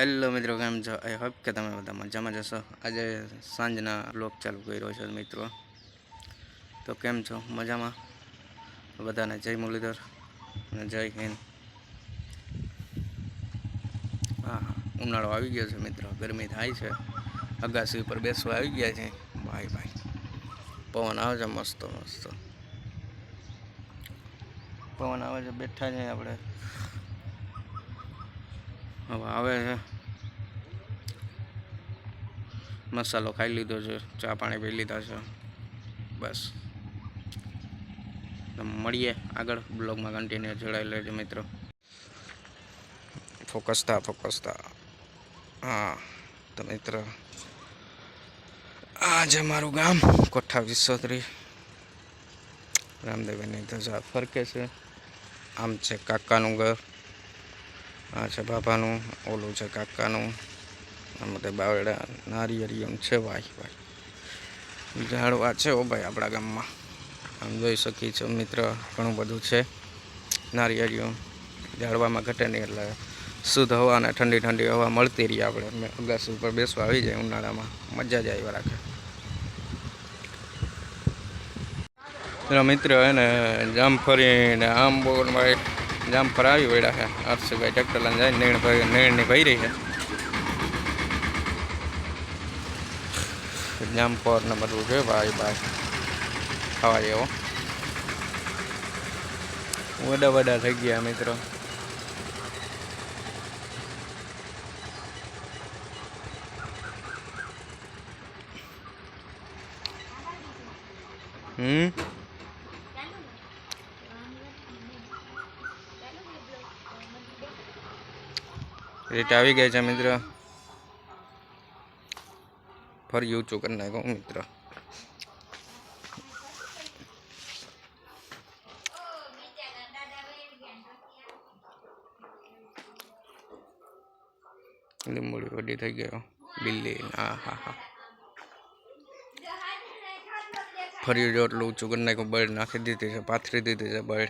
Hello મિત્રો, કેમ છો? આઈ હોપ કે તમે બધા મજામાં જશો આજે સાંજના બ્લોગ ચાલુ કર્યો છે મિત્રો. તો કેમ છો? મજામાં? બધાને જય મુરલીધર અને જય હિન્દ. હા. ઉનાળો આવી ગયો છે મિત્રો. ગરમી થાય છે. અગાસી ઉપર બેસવા આવી ગયા છે. ભાઈ ભાઈ. પવન આવે છે મસ્ત મસ્ત. પવન આવે છે, બેઠા છે આપણે. હવે આવે છે. મસાલો ખાઈ લીધો છે, ચા પાણી પી લીધા છે. બસ. મળીએ આગળ બ્લોગમાં કન્ટિન્યુ જોડાઈ લેજો મિત્રો. ફોકસ થા ફોકસ થા. હા, તો મિત્ર, આ છે મારું ગામ, કોઠા વિસોત્રી રામદેવની ધજા ફરકે છે. આમ છે કાકાનું ઘર. આ છે બાપાનું, ઓલું છે કાકાનું. આમ તે બાવડા નારિયેળિયું છે ભાઈ ભાઈ ઝાડવા છે ઓ ભાઈ આપણા ગામમાં. આમ જોઈ શકીએ છીએ મિત્ર, ઘણું બધું છે. નારિયેળિયું ઝાડવામાં ઘટે નહીં એટલે શુદ્ધ હવા અને ઠંડી ઠંડી હવા મળતી રહી આપણે. અગાસી ઉપર બેસવા આવી જાય ઉનાળામાં. મજા જ આવી રાખે મિત્ર એને જામ ફરીને આમ બોલમાં જામફળ આવી વળ્યા છે. હર્ષભાઈ ટ્રેક્ટર લઈને જાય, નીણ ભાઈ નીણની ભરી રહી છે જામફળ ને બધું છે, ભાઈ ભાઈ. ખાવા જેવો. વડા વડા થઈ ગયા, મિત્રો. હમ? રેટ આવી ગઈ છે મિત્ર. ફરી ઊંચું કરી નાખો, મિત્ર. લીંબોડી વડી થઈ ગયો. બિલ્લી, હા હા હા. ફરી જો એટલું ઊંચું કરી નાખ્યું, બળ નાખી દીધી છે, પાથરી દીધી છે બળ.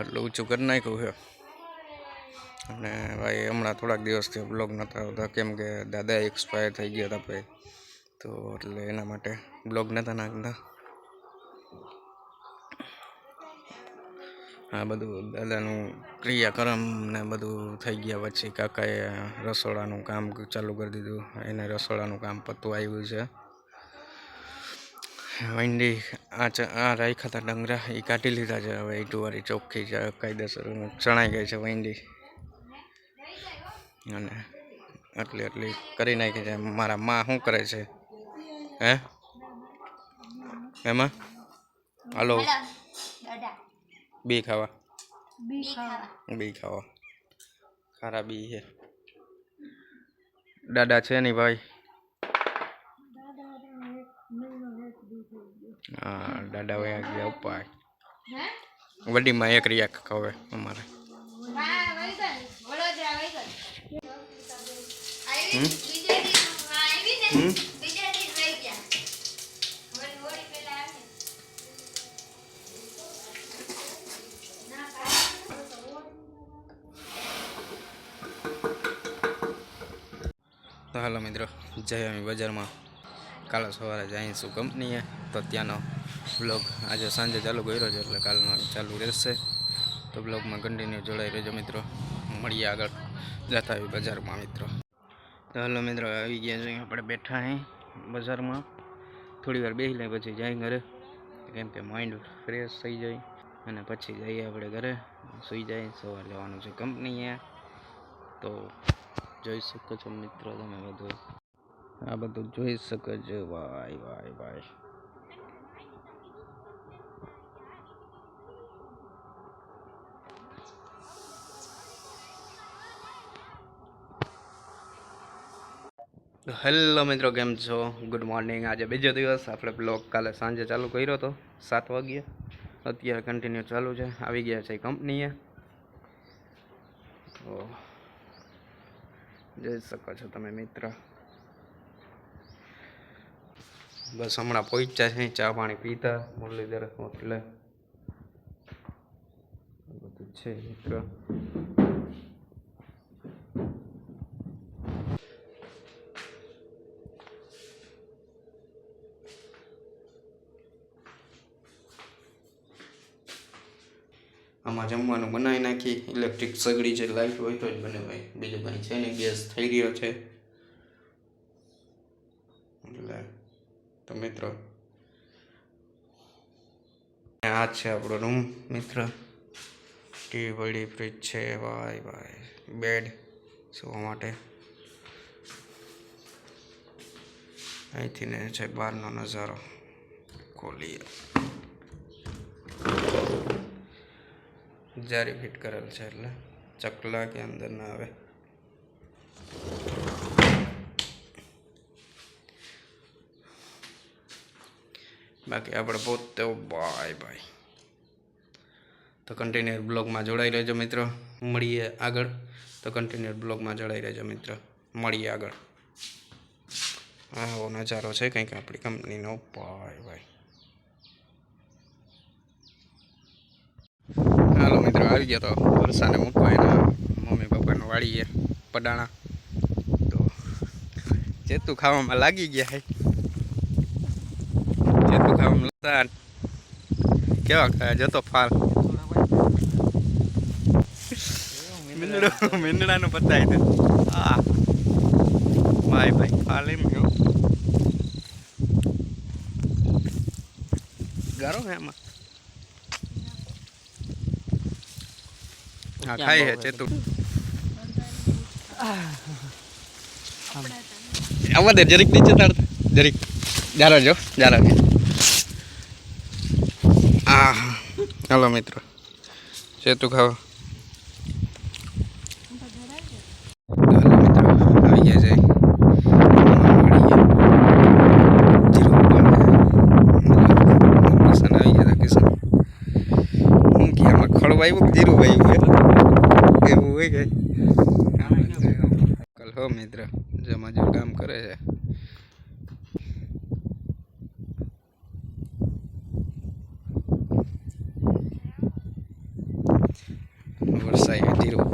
એટલું ઊંચું કરી નાખ્યું છે. અને ભાઈ, હમણાં થોડાક દિવસથી બ્લોગ નહોતા આવતા. કેમ કે દાદા એક્સપાયર થઈ ગયા હતા ભાઈ. તો એટલે એના માટે બ્લોગ નહોતા નાખતા. આ બધું દાદાનું ક્રિયાક્રમ ને બધું થઈ ગયા પછી કાકાએ રસોડાનું કામ ચાલુ કરી દીધું. એને રસોડાનું કામ પતું આવ્યું છે. વંડી આ ચ- આ રાખ્યા હતા ડંગરા એ કાઢી લીધા છે. હવે એ ચોખ્ખી છે, કાયદેસર ચણાઈ ગઈ છે વંડી. અને આટલી આટલી કરી નાખી છે. મારા માં શું કરે છે? હે? એમાં? હાલો. બી ખાવા. બી ખાવા. ખારા બી છે. દાદા છે નહીં ભાઈ? હા દાદા વયા ગયા ઉપાય. વડીમાં એક રિયા હવે અમારે હા વૈગન વડોદરા વૈગન હમ? આવી બીજે દી આવી ને હમ? બીજે દી વઈ ગયા હોળી હોળી પહેલા આવે ના તો હાલો મિત્રો જય અમે બજારમાં. કાલે સવારે જઈશું કંપનીએ. તો ત્યાંનો બ્લોગ આજે સાંજે ચાલુ કર્યો છે એટલે કાલનો ચાલુ રહેશે. તો બ્લોગમાં કન્ટિન્યુ જોડાઈ રહેજો મિત્રો. મળીએ આગળ. જતા આવી બજારમાં મિત્રો. તો હલો મિત્રો, આવી ગયા છે. આપણે બેઠા અહીં બજારમાં. થોડી વાર બેસી લઈ પછી જાય ઘરે. કેમ કે માઇન્ડ ફ્રેશ થઈ જાય. અને પછી જઈએ આપણે ઘરે. સૂઈ જાય, સવારે જવાનું છે કંપનીએ તો જોઈ શકો છો મિત્રો તમે બધું. આ બધું જોઈ શકો છો. ભાઈ ભાઈ ભાઈ હેલો મિત્રો, કેમ છો? ગુડ મોર્નિંગ આજે બીજો દિવસ. આપણે બ્લોગ કાલે સાંજે ચાલુ કર્યો હતો સાત વાગ્યે. અત્યારે કન્ટિન્યુ ચાલુ છે. આવી ગયા છે કંપનીએ તો, જઈ શકો છો તમે મિત્ર. બસ હમણાં પહોંચ્યા છે, ચા પાણી પીતા મુરલીધર એટલે. બધું છે મિત્ર. આમાં જમવાનું બનાવી નાખી. ઇલેક્ટ્રિક સગડી છે લાઇટ હોય તો જ બને ભાઈ. બીજું કંઈ છે નહીં. ગેસ થઈ રહ્યો છે. એટલે તો મિત્રો. આ છે આપણો રૂમ મિત્ર. ટીવી પડી ફ્રીજ છે. ભાઈ ભાઈ બેડ સુવા માટે. અહીંથી ને છે બહારનો નજારો. ખોલીએ. જારી ફિટ કરેલ છે એટલે ચકલા કે અંદર ના આવે. બાકી આપણે પોતે બાય બાય. તો કન્ટેનર બ્લોગમાં જોડાઈ રહેજો મિત્રો. મળીએ આગળ. તો કન્ટેનર બ્લોગમાં જોડાઈ રહેજો મિત્રો. મળીએ આગળ. આવો નજારો છે કંઈક આપણી કંપનીનો ભાઈ ભાઈ હાલો મિત્રો, આવી ગયા તો વરસાદને મૂકવા એના મમ્મી પપ્પાનું વાળીએ પડાણા. તો જેતું ખાવામાં લાગી ગયા હે. જેતું ખાવામાં કેવા ખાયા, જતો ફાલ. મીંદડો મીંદડાનું પતાય દે હા ભાઈ ભાઈ, ફાલ એમ ગયો ગારો એમાં હા ખાઈ હે ચેતુ આવા દે જરીક નીચે તાર. જરીક. જારો જો જારો. આ હાલો મિત્રો. ચેતુ ખાવ. હાલો મિત્રો. આવી ગયા છે કિશન આવી ગયા કિશન હું કે આમાં ખળવાયું કે જીરું વાયું એવું હોય કે? કલ હો મિત્ર, જે મજૂર કામ કરે છે. વરસાય જીરું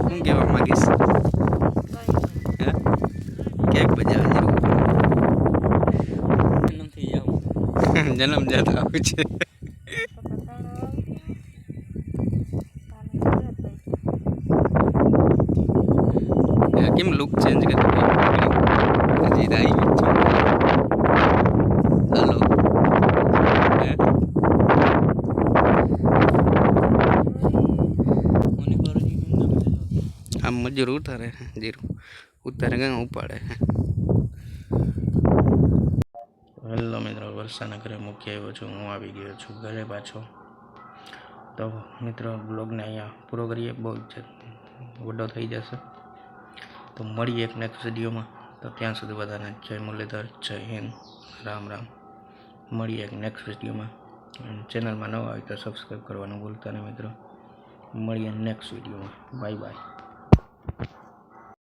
હું કહેવા માંગીશ હે કેક બજાવે જીરું જન્મ જાત આવું છે. કેમ લુક ચેન્જ કરી હજી આમ મજૂર ઉતારે જીરું. ઉતારે ગયો ઉપાડે હેલો મિત્રો વર્ષાના ઘરે મૂકી આવ્યો છું, હું આવી ગયો છું ઘરે પાછો. તો મિત્રો, બ્લોગને અહીંયા પૂરો કરીએ, બહુ જ વડો થઈ જશે. તો મળીએ એક નેક્સ્ટ વિડીયોમાં. તો ત્યાં સુધી બધાને જય મુરલીધર, જય હિન્દ, રામ રામ. મળીએ એક નેક્સ્ટ વિડીયોમાં. ચેનલમાં નવા હોય તો સબસ્ક્રાઈબ કરવાનું ભૂલતા નહીં મિત્રો. મળીએ નેક્સ્ટ વિડીયોમાં. Bye bye